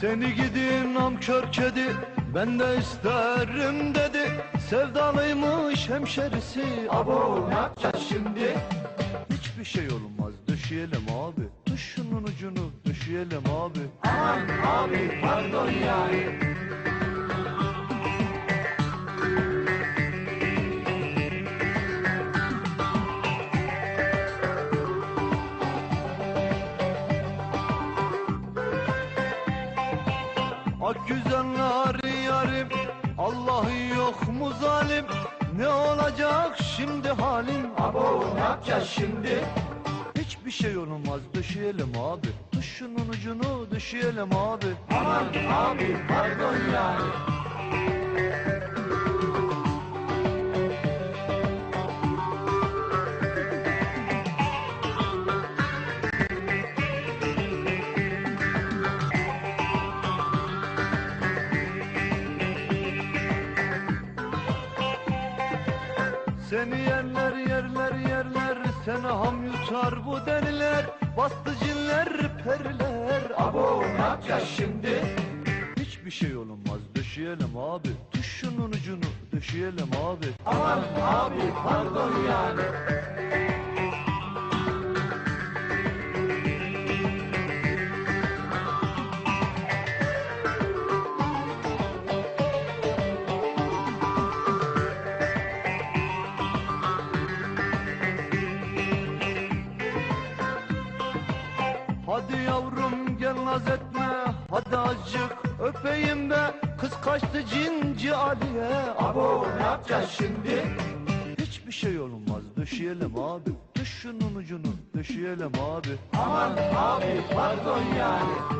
Seni gidin namkör kedi ben de isterim dedi. Sevdalıymış hemşerisi Abo ne yapacağız şimdi? Hiçbir şey olmaz döşeyelim abi. Tut şunun ucunu döşeyelim abi. Aman abi pardon yani Ak güzeller yarim Allah'ı yok mu zalim? Ne olacak şimdi halim Abo ne yapacağız şimdi? Hiçbir şey olmaz döşeyelim abi. Tut şunun ucunu döşeyelim abi. Aman abi pardon yani Seni yerler yerler yerler Seni ham yutar bu deliler. Bastı cinler periler. Abo ne yapacağız şimdi? Hiçbir şey olmaz döşeyelim abi. Şunun ucunu döşeyelim abi. Aman abi pardon yani Hadi yavrum gel naz etme. Hadi azıcık öpeyim be Kız kaçtı cinci Ali'ye Abo ne yapacağız şimdi? Hiçbir şey olmaz döşeyelim abi. Tut şunun ucunu döşeyelim abi. Aman abi pardon yani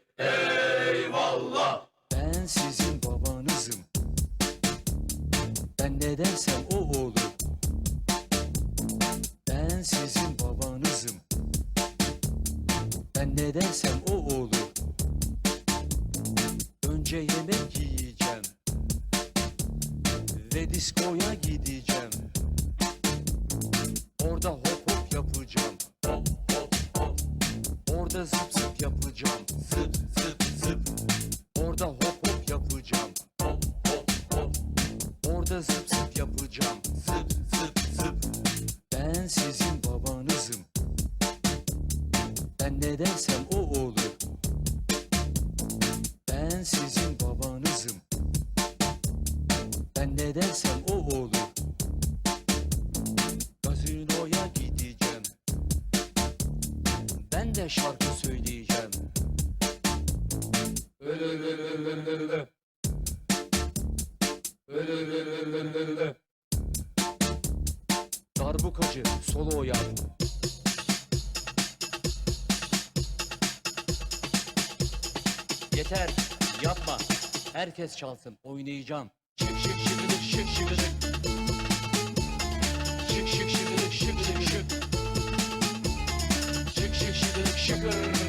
Ben ne dersem o olur. Önce yemek yiyeceğim. Ve diskoya gideceğim. Orada hop hop yapacağım. Hop hop hop. Orada zıp zıp yapacağım. Zıp zıp zıp. Orada hop hop yapacağım. Hop hop hop. Orada zıp zıp yapacağım. Zıp zıp Ben ne dersem o olur. Gazinoya gideceğim. Ben de şarkı söyleyeceğim. Darbukacı solo yap. Yeter yapma. Herkes çalsın oynayacağım. Şık şık şık şıkıdık Şık. Şık şıkıdık şık şık şık. Şık şık şıkıdık şıkır